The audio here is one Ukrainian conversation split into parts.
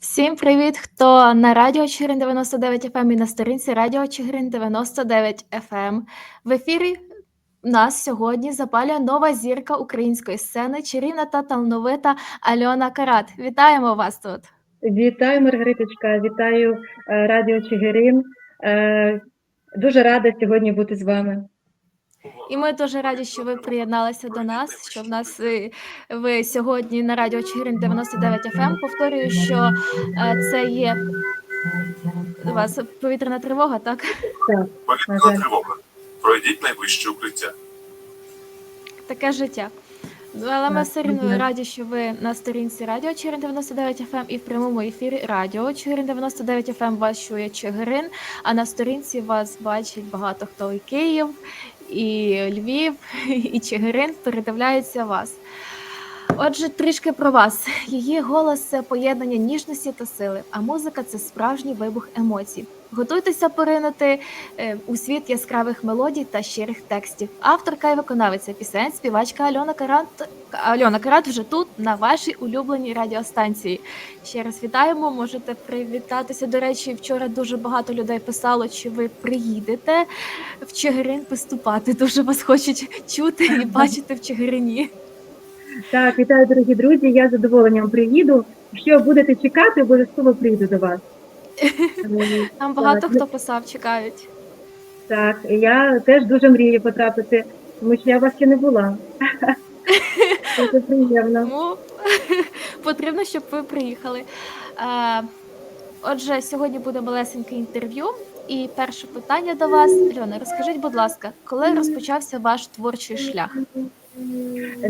Всім привіт, хто на радіо Чигирин 99 FM і на сторінці Радіо Чигирин 99 FM. В ефірі нас сьогодні запалює нова зірка української сцени, чарівна та талановита Альона Карат. Вітаємо вас тут. Вітаю, Маргариточка, вітаю е, Радіо Чигирин. Е, Дуже рада сьогодні бути з вами. І ми дуже раді, що ви приєдналися до нас. Що в нас е, ви сьогодні на радіо Чигирин 99 FM. Повторюю, що е, це є у вас повітряна тривога, так? Так, Повітряна тривога. Пройдіть найближче укриття. таке життя. Але ми все рівно раді, що ви на сторінці Радіо Чигирин 99 FM і в прямому ефірі Радіо Чигирин 99 FM вас чує Чигирин, а на сторінці вас бачить багато хто і Київ, і Львів, і Чигирин передивляються вас. Отже, трішки про вас. Її голос це поєднання ніжності та сили, а музика це справжній вибух емоцій. Готуйтеся поринути е, у світ яскравих мелодій та щирих текстів. Авторка і виконавиця пісень, співачка Альона Карат. Альона Карат вже тут, на вашій улюбленій радіостанції. Ще раз вітаємо. Можете привітатися. До речі, вчора дуже багато людей писало, чи ви приїдете в Чигирин виступати. Дуже вас хочуть чути і бачити в Чигирині. Так, вітаю, дорогі друзі. Я з задоволенням приїду. Якщо будете чекати, обов'язково приїду до вас. Там багато хто писав, чекають. Так, я теж дуже мрію потрапити, тому що я у вас ще не була. Дуже приємно. Тому потрібно, щоб ви приїхали. Е, Отже, сьогодні буде малесеньке інтерв'ю. І перше питання до вас, Альона, розкажіть, будь ласка, коли розпочався ваш творчий шлях?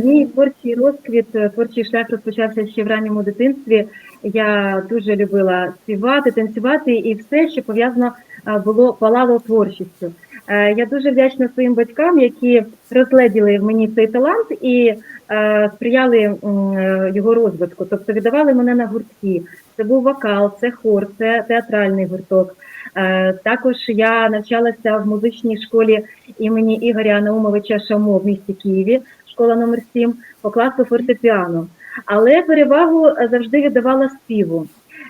Мій творчий розквіт, творчий шлях розпочався ще в ранньому дитинстві. Я дуже любила співати, танцювати і все, що пов'язано е, було палало творчістю. Е, Я дуже вдячна своїм батькам, які розгледіли в мені цей талант і е, сприяли його розвитку. Тобто віддавали мене на гуртки. Це був вокал, це хор, це театральний гурток. Також я навчалася в музичній школі імені Ігоря Наумовича Шамо в місті Києві, школа номер 7 по класу фортепіано. Але перевагу е, завжди віддавала співу.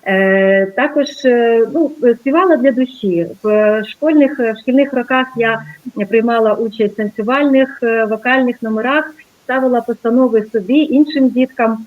Е, також е, ну, співала для душі. В школьних в шкільних роках я приймала участь в танцювальних вокальних номерах, ставила постанови собі, іншим діткам.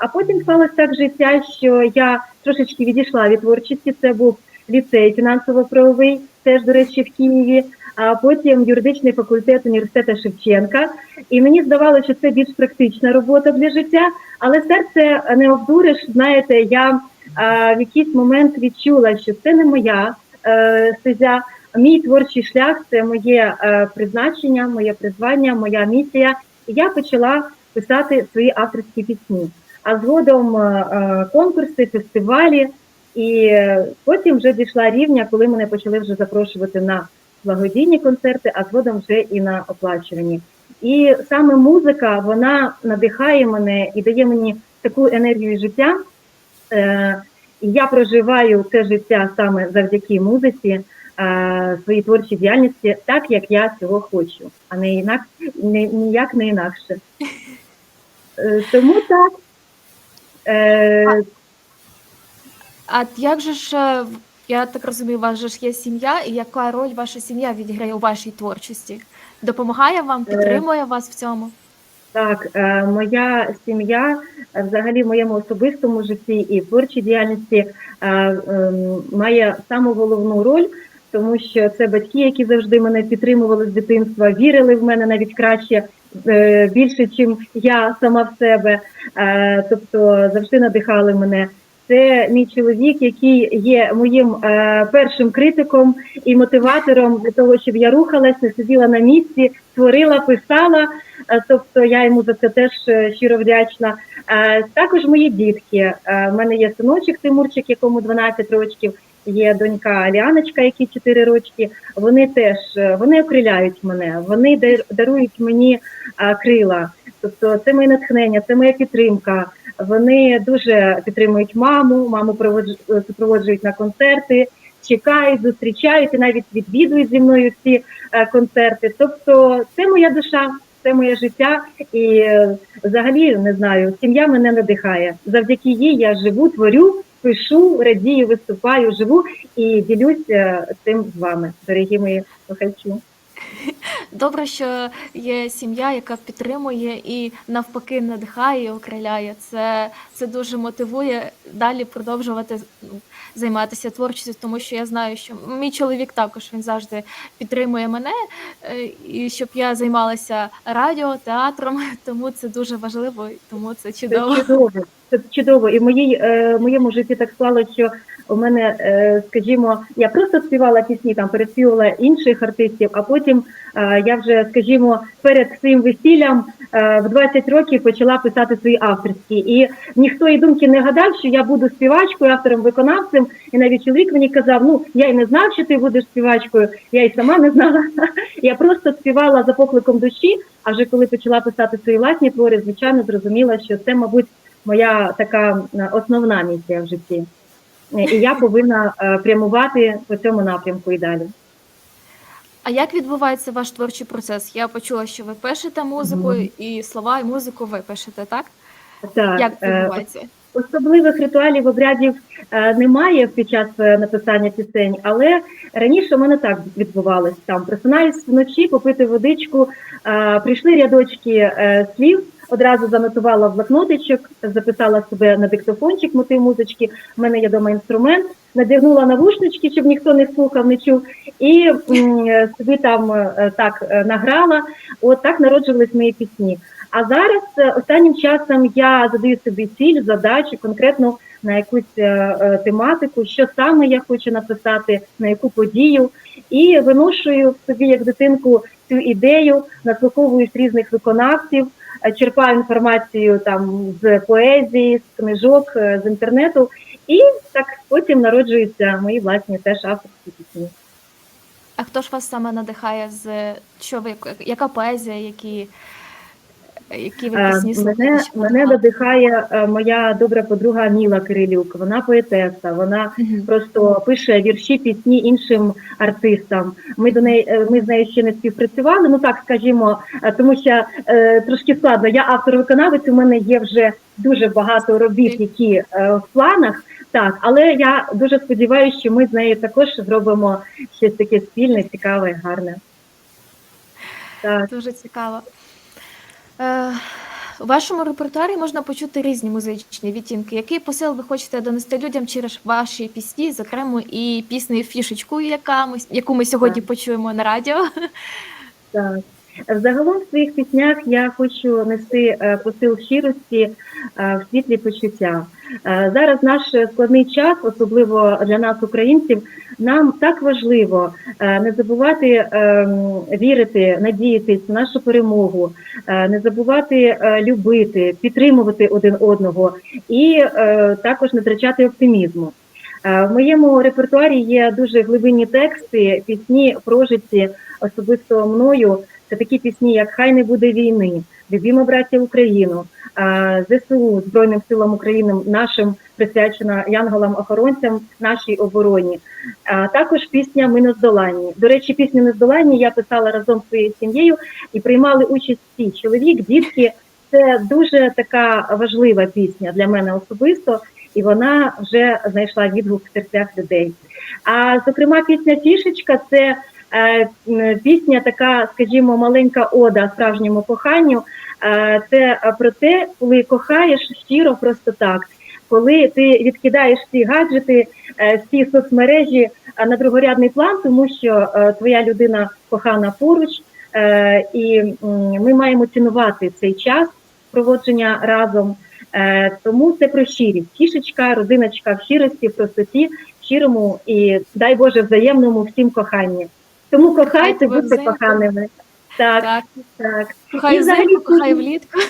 А потім сталося так життя, що я трошечки відійшла від творчості. Це був ліцей фінансово-правовий, теж, до речі, в Києві, а потім юридичний факультет університету Шевченка. І мені здавалося, що це більш практична робота для життя, але серце не обдуриш. Знаєте, я а, в якийсь момент відчула, що це не моя е, стезя. Мій творчий шлях це моє е, призначення, моє призвання, моя місія. І я почала писати свої авторські пісні. А згодом е, е, конкурси, фестивалі, і е, потім вже дійшла рівня, коли мене почали вже запрошувати на благодійні концерти, а згодом вже і на оплачувані. І саме музика вона надихає мене і дає мені таку енергію життя. Е, і я проживаю це життя саме завдяки музиці, е, своїй творчій діяльності, так як я цього хочу, а не інак, не, ніяк не інакше. Е, тому так. Е, А як же ж, я так розумію, у вас же ж є сім'я, і яка роль ваша сім'я відіграє у вашій творчості? Допомагає вам, підтримує вас в цьому? Так, е, моя сім'я е, взагалі в моєму особистому житті і творчій діяльності е, ем, має саму головну роль, тому що це батьки, які завжди мене підтримували з дитинства, вірили в мене навіть краще. е, Більше, ніж я сама в себе, Е, тобто завжди надихали мене. Це мій чоловік, який є моїм е, першим критиком і мотиватором для того, щоб я рухалась, не сиділа на місці, творила, писала. Е, Тобто я йому за це теж е, щиро вдячна. Е, Також мої дітки. Е, У мене є синочок Тимурчик, якому 12 років. Є донька Аліаночка, якій 4 рочки. Вони теж е, вони окриляють мене, вони дар- дарують мені е, крила. Тобто це моє натхнення, це моя підтримка. Вони дуже підтримують маму, маму проводж- супроводжують на концерти, чекають, зустрічають і навіть відвідують зі мною ці е, концерти. Тобто, це моя душа, це моє життя, і е, взагалі не знаю, сім'я мене надихає. Завдяки їй я живу, творю пишу, радію, виступаю, живу і ділюсь е, цим з вами, дорогі мої слухачі. Добре, що є сім'я, яка підтримує і навпаки надихає, і окриляє. Це, це дуже мотивує далі продовжувати займатися творчістю, тому що я знаю, що мій чоловік також він завжди підтримує мене, е, і щоб я займалася радіо, театром, тому це дуже важливо, тому це чудово. Це чудово. Це чудово. І в моїй, е, моєму житті так склало, що у мене, е, скажімо, я просто співала пісні, там переспівала інших артистів, а потім е, я вже, скажімо, перед цим весіллям е, в 20 років почала писати свої авторські. І ніхто і думки не гадав, що я буду співачкою, автором, виконавцем. І навіть чоловік мені казав: ну я й не знав, що ти будеш співачкою, я й сама не знала. Я просто співала за покликом душі. А вже коли почала писати свої власні твори, звичайно, зрозуміла, що це, мабуть, моя така основна місія в житті. Е, І я повинна е, прямувати по цьому напрямку і далі. А як відбувається ваш творчий процес? Я почула, що ви пишете музику, Мгм. і слова, і музику ви пишете, так? Так, Як е, відбувається? Особливих ритуалів обрядів немає під час написання пісень, але раніше в мене так відбувалось. Там просинаюсь вночі, попити водичку, прийшли рядочки слів, одразу занотувала в блокнотичок, записала себе на диктофончик мотив музички. У мене є дома інструмент, надягнула навушнички, щоб ніхто не слухав, не чув, і собі там е, так е, награла. От так народжувались мої пісні. А зараз е, останнім часом я задаю собі ціль, задачу конкретно на якусь тематику, що саме я хочу написати, на яку подію, і виношую собі як дитинку цю ідею, наслуховуюсь різних виконавців, черпаю інформацію там з поезії, з книжок, е, з інтернету, і так потім народжуються мої власні теж авторські пісні. А хто ж вас саме надихає з що ви яка поезія, які, які ви Е, пісні? Мене, мене надихає е, моя добра подруга Міла Кирилюк. Вона поетеса, вона Мгм. просто пише вірші, пісні іншим артистам. Ми до неї е, ми з нею ще не співпрацювали. Ну так скажімо, тому що е, трошки складно. Я автор-виконавець. У мене є вже дуже багато робіт, які е, в планах. Так, але я дуже сподіваюся, що ми з нею також зробимо щось таке спільне, цікаве, гарне. Так. Дуже цікаво. Е, у вашому репертуарі можна почути різні музичні відтінки. Який посил ви хочете донести людям через ваші пісні, зокрема і піснею фішечку, яка ми, яку ми сьогодні Так. почуємо на радіо? Так. Загалом в своїх піснях я хочу нести е, посил щирості е, в світлі почуття. Е, Зараз наш складний час, особливо для нас, українців, нам так важливо не забувати ем, вірити, надіятись на нашу перемогу, не забувати любити, підтримувати один одного і також не втрачати оптимізму. В моєму репертуарі є дуже глибинні тексти, пісні прожиті особисто мною. Це такі пісні, як Хай не буде війни, Любімо браття Україну, ЗСУ Збройним силам України, нашим присвячена янголам-охоронцям нашій обороні. Також пісня Ми нездоланні. До речі, пісню нездоланні я писала разом з своєю сім'єю і приймали участь всі чоловік, дітки. Це дуже така важлива пісня для мене особисто, і вона вже знайшла відгук в серцях людей. А зокрема, пісня Фішечка це пісня, така, скажімо, маленька ода справжньому коханню. Е, це про те, коли кохаєш щиро просто так. Коли ти відкидаєш всі гаджети, е, всі соцмережі е, на другорядний план, тому що е, твоя людина кохана поруч, е, і ми маємо цінувати цей час проводження разом. Е, Тому це про щирість. Тішечка, родиночка в щирості, в простоті, щирому і дай Боже взаємному всім коханні. Тому кохайте, будьте коханими. Так, Так, так. кохай І взагалі кохай влітку.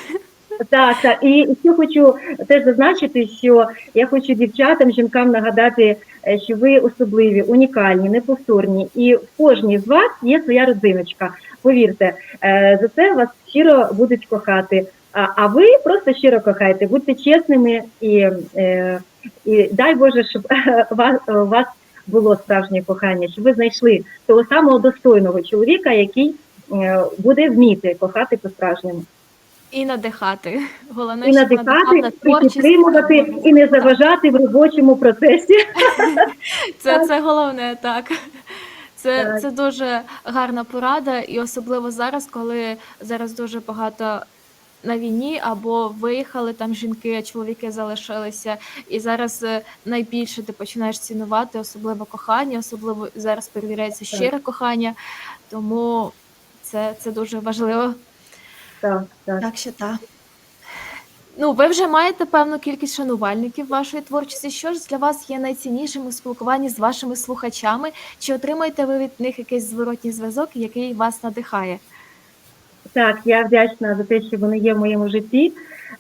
Так, так. І ще хочу теж зазначити, що я хочу дівчатам, жінкам нагадати, е, що ви особливі, унікальні, неповторні, і в кожній з вас є своя родзиночка. Повірте, е, за це вас щиро будуть кохати. А, а ви просто щиро кохайте, будьте чесними і, е, і дай Боже, щоб вас, вас було справжнє кохання, щоб ви знайшли того самого достойного чоловіка, який е, буде вміти кохати по-справжньому. І надихати. Головне, і надихати і підтримувати, і не заважати в робочому процесі. Це, це головне, так. Це, Так. це дуже гарна порада, і особливо зараз, коли зараз дуже багато на війні або виїхали там жінки, а чоловіки залишилися. І зараз е, найбільше ти починаєш цінувати, особливо кохання, особливо зараз перевіряється щире кохання. Тому це, це дуже важливо. Так, так. Так що так. Ну, ви вже маєте певну кількість шанувальників вашої творчості. Що ж для вас є найціннішим у спілкуванні з вашими слухачами? Чи отримуєте ви від них якийсь зворотній зв'язок, який вас надихає? Так, я вдячна за те, що вони є в моєму житті.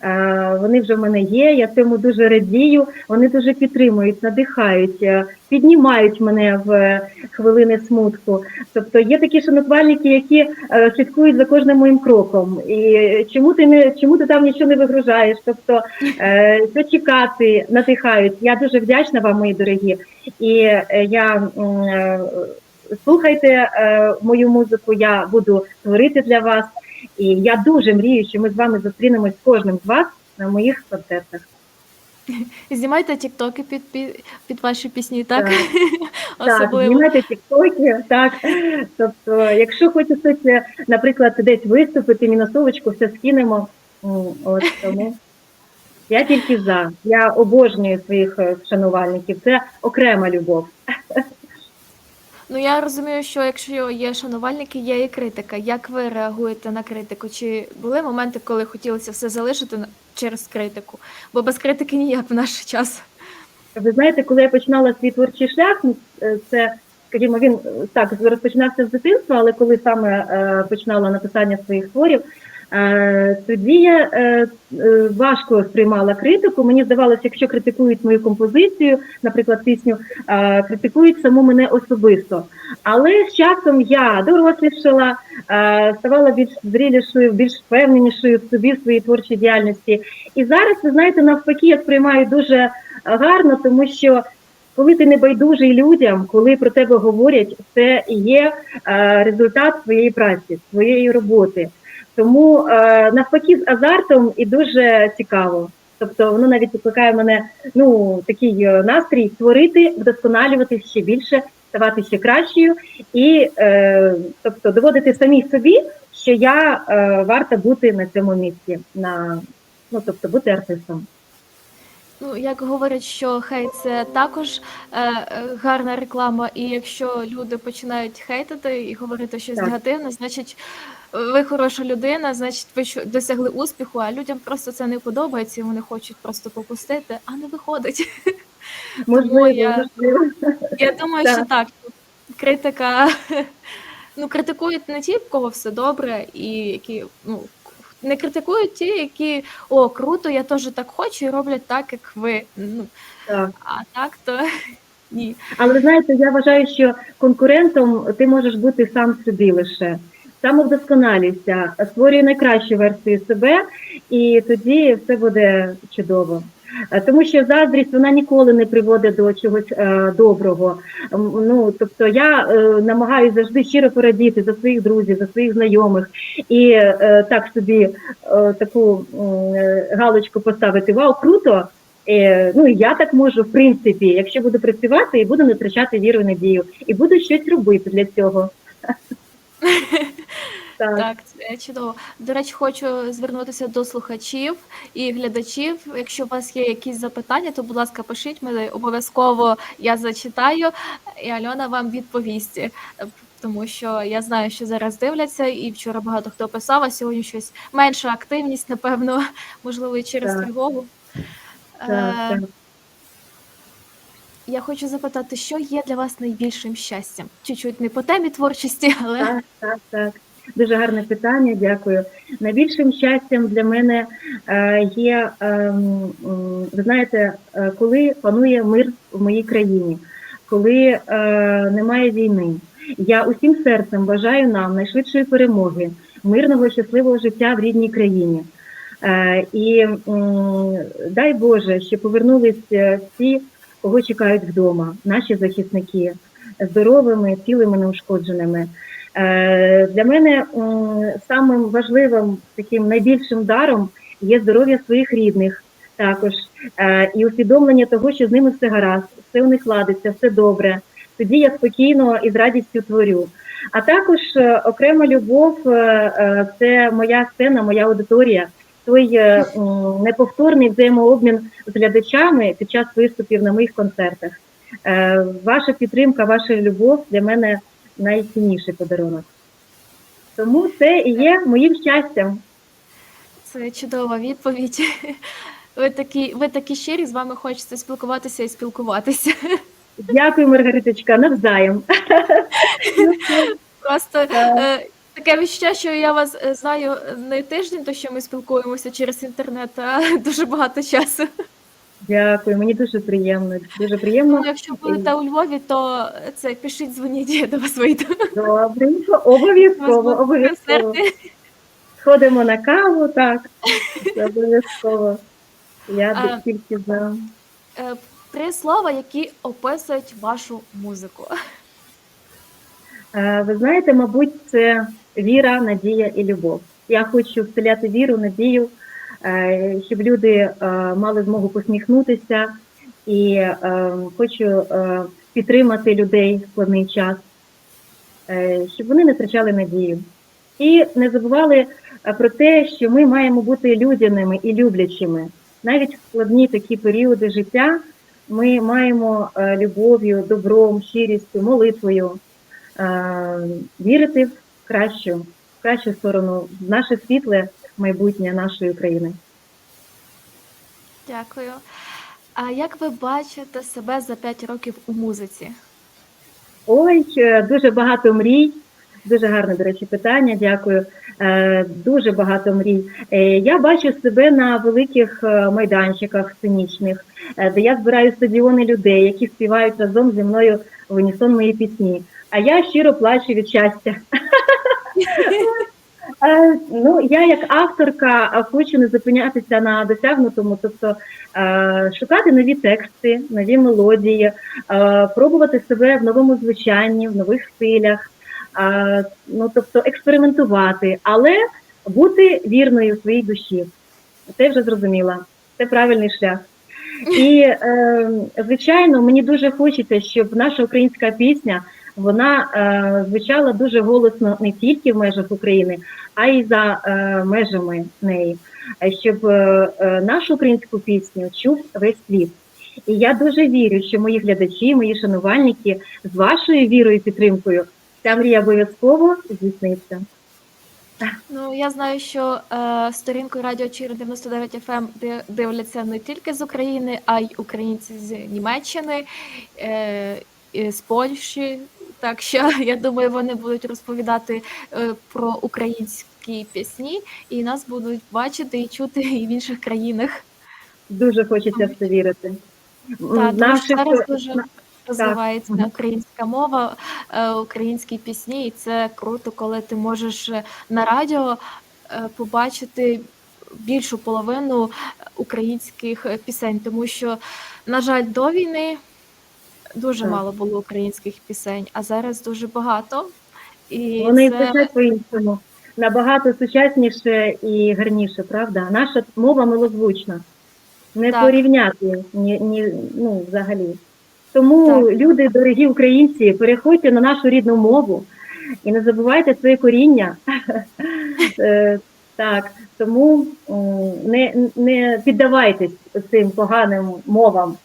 Е, Вони вже в мене є. Я цьому дуже радію. Вони дуже підтримують, надихають, е, піднімають мене в е, хвилини смутку. Тобто є такі шанувальники, які слідкують за кожним моїм кроком. І чому ти не чому ти там нічого не вигружаєш? Тобто е, що чекати, надихають. Я дуже вдячна вам, мої дорогі. І я слухайте е, мою музику. Я буду творити для вас. І я дуже мрію, що ми з вами зустрінемось з кожним з вас на моїх концертах. Знімайте тіктоки під, під, під ваші пісні, так? Так. Так, Особливо. знімайте тіктоки, так. Тобто, якщо хочете, наприклад, десь виступити, мінусовочку, все скинемо. От тому я тільки за. Я обожнюю своїх е, шанувальників. Це окрема любов. Ну я розумію, що якщо є шанувальники, є і критика. Як ви реагуєте на критику? Чи були моменти, коли хотілося все залишити через критику? Бо без критики ніяк в наш час. Ви знаєте, коли я починала свій творчий шлях, ну, е, це, скажімо, він е, так розпочинався з дитинства, але коли саме е, починала написання своїх творів, тоді я е, е, важко сприймала критику. Мені здавалося, якщо критикують мою композицію, наприклад, пісню, е, критикують саму мене особисто. Але з часом я дорослішала, е, ставала більш зрілішою, більш впевненішою в собі в своїй творчій діяльності. І зараз, ви знаєте, навпаки, я сприймаю дуже гарно, тому що коли ти не байдужий людям, коли про тебе говорять, це є е, результат своєї праці, своєї роботи. Тому е, навпаки з азартом і дуже цікаво. Тобто воно навіть викликає мене ну такий е, настрій творити, вдосконалювати ще більше, ставати ще кращою, і е, тобто доводити самій собі, що я е, варта бути на цьому місці, на ну тобто бути артистом. Ну, як говорять, що хейт це також е, гарна реклама, і якщо люди починають хейтити і говорити щось Так. негативне, значить ви хороша людина, значить ви досягли успіху, а людям просто це не подобається, і вони хочуть просто попустити, а не виходить. Можливо, я- можливо. Я думаю, Так. що так. Критика ну, критикують не ті, в кого все добре, і які ну не критикують ті, які о, круто, я теж так хочу, і роблять так, як ви. Ну Так. а так то ні. Але знаєте, я вважаю, що конкурентом ти можеш бути сам собі лише. Самовдосконалюйся, створюй найкращу версію себе, і тоді все буде чудово. Е, Тому що заздрість вона ніколи не приводить до чогось е, доброго. Ну тобто я е, намагаюся завжди щиро порадіти за своїх друзів, за своїх знайомих, і е, так собі е, таку е, галочку поставити Вау, круто! Е, ну я так можу, в принципі, якщо буду працювати і буду не втрачати віру і надію, і буду щось робити для цього. Так. Так, це чудово. До речі, хочу звернутися до слухачів і глядачів. Якщо у вас є якісь запитання, то будь ласка, пишіть мене обов'язково я зачитаю, і Альона вам відповість. Е, Тому що я знаю, що зараз дивляться, і вчора багато хто писав, а сьогодні щось менша активність, напевно, можливо, і через Так. тривогу. Так, Е, так. Я хочу запитати, що є для вас найбільшим щастям? Чуть-чуть не по темі творчості, але Так, так, так. Дуже гарне питання, дякую. Найбільшим щастям для мене е, є, ем, ви знаєте, е, коли панує мир в моїй країні, коли е, немає війни. Я усім серцем бажаю нам найшвидшої перемоги, мирного, щасливого життя в рідній країні. І дай Боже, що повернулись всі, кого чекають вдома, наші захисники, здоровими, цілими, неушкодженими. Е, Для мене самим важливим таким найбільшим даром є здоров'я своїх рідних також е, і усвідомлення того, що з ними все гаразд, все у них ладиться, все добре. Тоді я спокійно і з радістю творю. А також е, окрема любов це моя сцена, моя аудиторія, той е, неповторний взаємообмін з глядачами під час виступів на моїх концертах. Е, Ваша підтримка, ваша любов для мене найцінніший подарунок. Тому це і є моїм щастям. Це чудова відповідь. Ви такі, ви такі щирі, з вами хочеться спілкуватися і спілкуватися. Дякую, Маргариточка, навзаєм. Просто е, таке відчуття, що я вас е, знаю не тиждень, то що ми спілкуємося через інтернет, а дуже багато часу. Дякую, мені дуже приємно. Дуже приємно. Ну, якщо будете у Львові, то це пишіть, дзвоніть, я до вас вийду. Добренько, У вас обов'язково, будуть обов'язково. концерти. Сходимо на каву, так. Обов'язково. Я А, тільки за. Е, Три слова, які описують вашу музику. Е, Ви знаєте, мабуть, це віра, надія і любов. Я хочу вселяти віру, надію, е, щоб люди е, мали змогу посміхнутися, і е, хочу підтримати людей в складний час, щоб вони не втрачали надію. І не забували про те, що ми маємо бути людяними і люблячими. Навіть в складні такі періоди життя ми маємо любов'ю, добром, щирістю, молитвою вірити в кращу, в кращу сторону, в наше світле майбутнє нашої України. Дякую. А як ви бачите себе за 5 років у музиці? Ой, е, дуже багато мрій. Дуже гарне, до речі, питання. Дякую. Е, Дуже багато мрій. Е, Я бачу себе на великих майданчиках сценічних, де я збираю стадіони людей, які співають разом зі мною в унісон мої пісні. А я щиро плачу від щастя. Е, Ну, я як авторка хочу не зупинятися на досягнутому, тобто е, шукати нові тексти, нові мелодії, е, пробувати себе в новому звучанні, в нових стилях, ну тобто експериментувати, але бути вірною своїй душі. Це вже зрозуміла. Це правильний шлях. І звичайно, мені дуже хочеться, щоб наша українська пісня вона е, звучала дуже голосно не тільки в межах України, а й за е, межами неї, Е, щоб нашу українську пісню чув весь світ. І я дуже вірю, що мої глядачі, мої шанувальники з вашою вірою і підтримкою ця мрія обов'язково здійсниться. Ну я знаю, що е, сторінку Радіо Чир 99 FM дивляться не тільки з України, а й українці з Німеччини, е, з Польщі. Так що я думаю, вони будуть розповідати е, про українські пісні, і нас будуть бачити і чути і в інших країнах. Дуже хочеться в це вірити. Так, тому що Наших- зараз дуже розвивається українська мова, е, українські пісні, і це круто, коли ти можеш е, на радіо е, побачити більшу половину українських е, пісень, тому що, на жаль, до війни дуже Так. мало було українських пісень, а зараз дуже багато. І Вони це... звучать по-іншому. Набагато сучасніше і гарніше, правда? Наша мова милозвучна. Не Так. порівняти ні, ні, ну, взагалі. Тому, Так. люди, дорогі українці, переходьте на нашу рідну мову і не забувайте своє коріння. Е, Так, тому не, не піддавайтесь цим поганим мовам,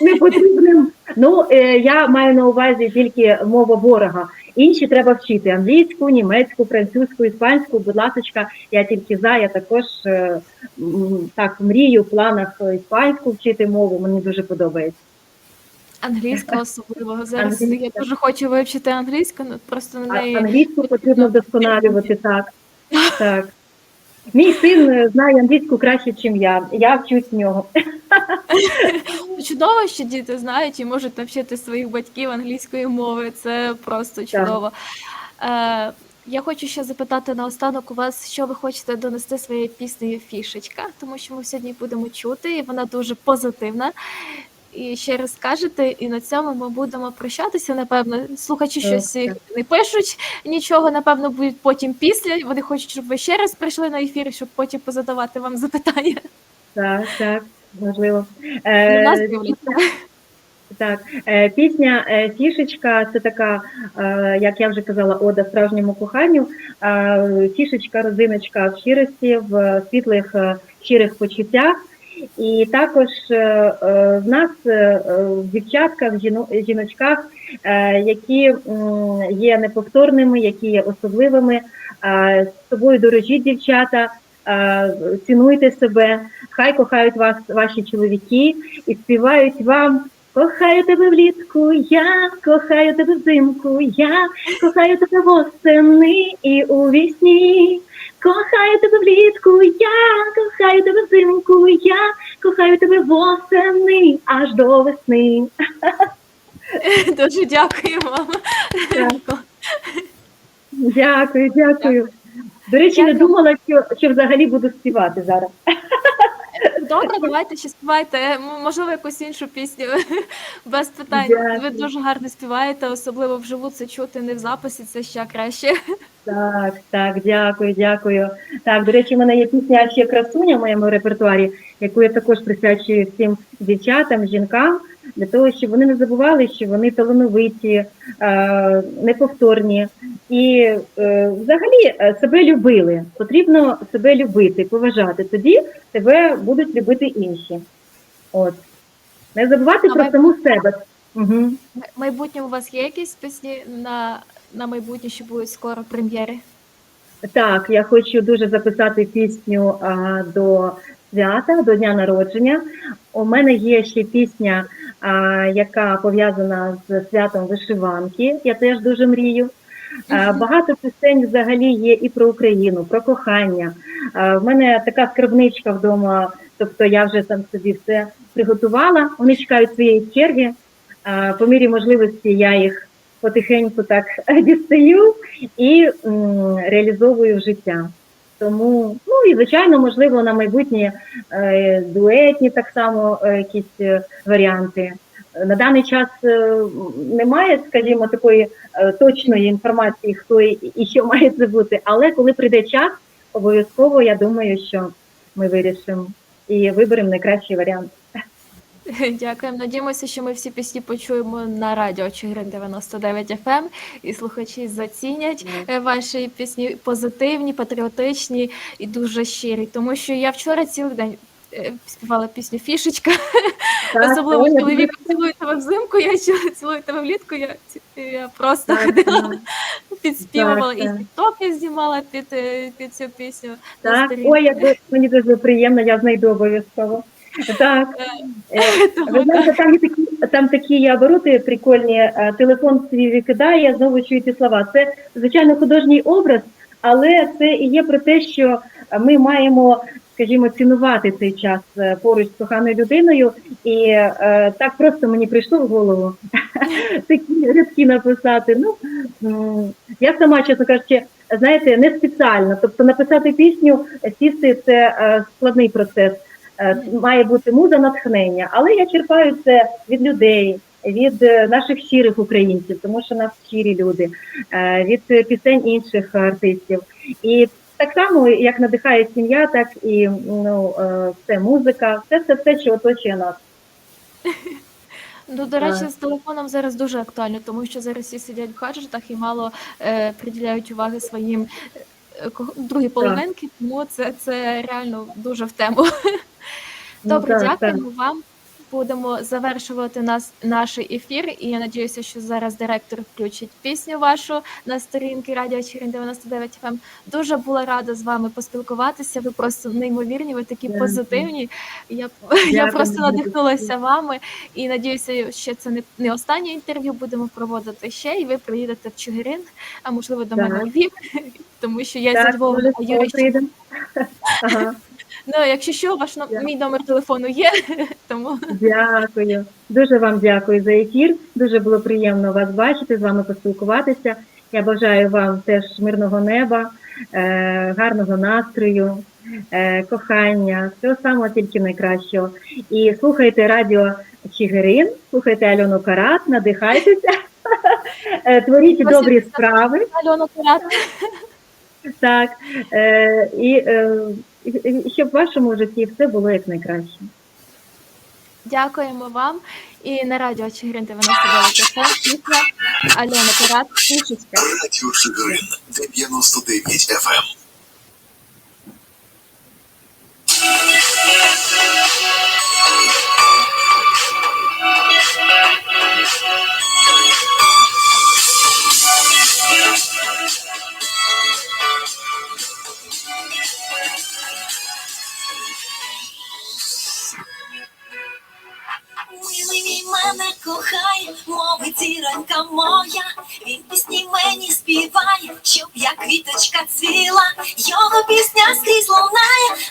непотрібним. Ну, е, я маю на увазі тільки мову ворога. Інші треба вчити англійську, німецьку, французьку, іспанську. Будь ласка, я тільки за. Я також е, так мрію в планах іспанську вчити мову. Мені дуже подобається. Англійська особливо. Зараз Англійська. я дуже хочу вивчити англійську, ну просто на неї англійську потрібно вдосконалювати так. так. Мій син е, знає англійську краще, ніж я. Я вчусь в нього. Чудово, що діти знають і можуть навчити своїх батьків англійської мови. Це просто чудово. Е, я хочу ще запитати наостанок у вас, що ви хочете донести своєю піснею фішечка, тому що ми сьогодні будемо чути, і вона дуже позитивна. І ще раз скажете, і на цьому ми будемо прощатися. Напевно, слухачі Так, щось так. не пишуть нічого. Напевно, будуть потім після. Вони хочуть, щоб ви ще раз прийшли на ефір, щоб потім позадавати вам запитання. Так, так, можливо. В нас Е. Так, е, пісня е, Фішечка це така, е, як я вже казала, ода справжньому коханню. Е, Фішечка, родзиночка в щирості, в світлих е, щирих почуттях. І також е, е, в нас е, в дівчатках, жіночках, які є неповторними, які є особливими. З собою дорожіть дівчата, цінуйте себе, хай кохають вас ваші чоловіки і співають вам. Кохаю тебе влітку, я кохаю тебе взимку, я кохаю тебе восени і у вісні. Кохаю тебе влітку, я кохаю тебе взимку, я кохаю тебе восени аж до весни. Дуже дякую вам. Так. Дякую, дякую. До речі, не думала, що, що взагалі буду співати зараз. Добре, давайте ще співайте. М- Можливо, якусь іншу пісню без питань. Дякую. Ви дуже гарно співаєте, особливо вживу це чути не в записі, це ще краще. Так, так, дякую, дякую. Так, до речі, в мене є пісня ще красуня в моєму репертуарі, яку я також присвячую всім дівчатам, жінкам, для того, щоб вони не забували, що вони талановиті, е, неповторні і е, взагалі е, себе любили. Потрібно себе любити, поважати. Тоді тебе будуть любити інші. От. Не забувати А про саму себе. Угу. В майбутньому у вас є якісь пісні на, на майбутнє, що будуть скоро прем'єри? Так, я хочу дуже записати пісню а, до свята, до дня народження. У мене є ще пісня, а, яка пов'язана з святом вишиванки. Я теж дуже мрію. А, Багато пісень взагалі є і про Україну, про кохання. А, В мене така скарбничка вдома, тобто я вже там собі все приготувала. Вони чекають своєї черги. По мірі можливості я їх потихеньку так дістаю і реалізовую в життя. Тому, ну і звичайно, можливо, на майбутнє е, дуетні так само е, якісь е, варіанти. На даний час е, немає, скажімо, такої е, точної інформації, хто і, що має це бути. Але коли прийде час, обов'язково я думаю, що ми вирішимо і виберемо найкращий варіант. Дякуємо. Надіємося, що ми всі пісні почуємо на радіо Чигирин 99 FM і слухачі зацінять е, ваші пісні позитивні, патріотичні і дуже щирі. Тому що я вчора цілий день співала пісню Фішечка. Так, Особливо Оля, чоловік цілує тебе взимку, я цілую тебе влітку. Я, я просто так, ходила, так, підспівувала так, і так. тіктоки знімала під, е, під цю пісню. Так, ой, ви- мені дуже приємно, я знайду обов'язково. Так, е, ви знаєте, там такі, там такі обороти прикольні. е, Телефон свій викидає, знову чую ті слова. Це звичайно художній образ, але це і є про те, що ми маємо, скажімо, цінувати цей час е, поруч з коханою людиною. І е, так просто мені прийшло в голову такі рядки написати. Ну я сама, чесно кажучи, знаєте, не спеціально. Тобто написати пісню, сісти це е, складний процес. Е, Має бути муза натхнення, але я черпаю це від людей, від е, наших щирих українців, тому що нас щирі люди, е, від е, пісень інших артистів. І так само, як надихає сім'я, так і ну, це музика, це все, все, що оточує нас. Ну, до речі, з телефоном зараз дуже актуально, тому що зараз всі сидять в гаджетах і мало е, приділяють уваги своїм е, другій половинки, тому це, це реально дуже в тему. Добре, Ну, так, дякуємо вам. Будемо завершувати нас наш ефір, і я надіюся, що зараз директор включить пісню вашу на сторінки Радіо Черін 99 FM. Дуже була рада з вами поспілкуватися. Ви просто неймовірні, ви такі позитивні. Я, я просто надихнулася вами. І надіюся, що це не, не останнє інтерв'ю. Будемо проводити ще, і ви приїдете в Чигирин, а можливо до мене Так. Львів, тому що я зі Так, Львова, дуже а Юрій. Ну, якщо що, ваш дякую. мій номер телефону є. Тому дякую, дуже вам дякую за ефір. Дуже було приємно вас бачити, з вами поспілкуватися. Я бажаю вам теж мирного неба, е, гарного настрою, е, кохання, всього самого тільки найкращого. І слухайте радіо Чигирин, слухайте Альону Карат, надихайтеся, е, творіть добрі справи. Альону Карат. Так. І щоб в вашому житті все було якнайкраще. Дякуємо вам і на радіо Чигирин 99 пісня Альона Парад Пушечка. Радіо Чигирин 99 FM. Thank you. сіронька моя, він пісні мені співає, щоб я квіточка цвіла, його пісня скрізь лунає.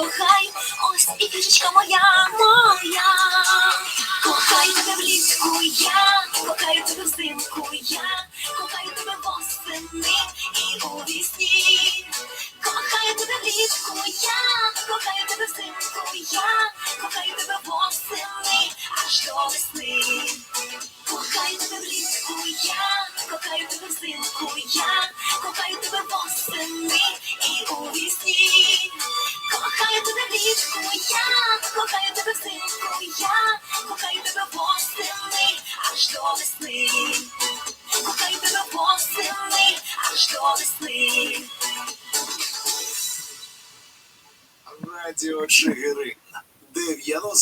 кохай, ось і кішечка моя.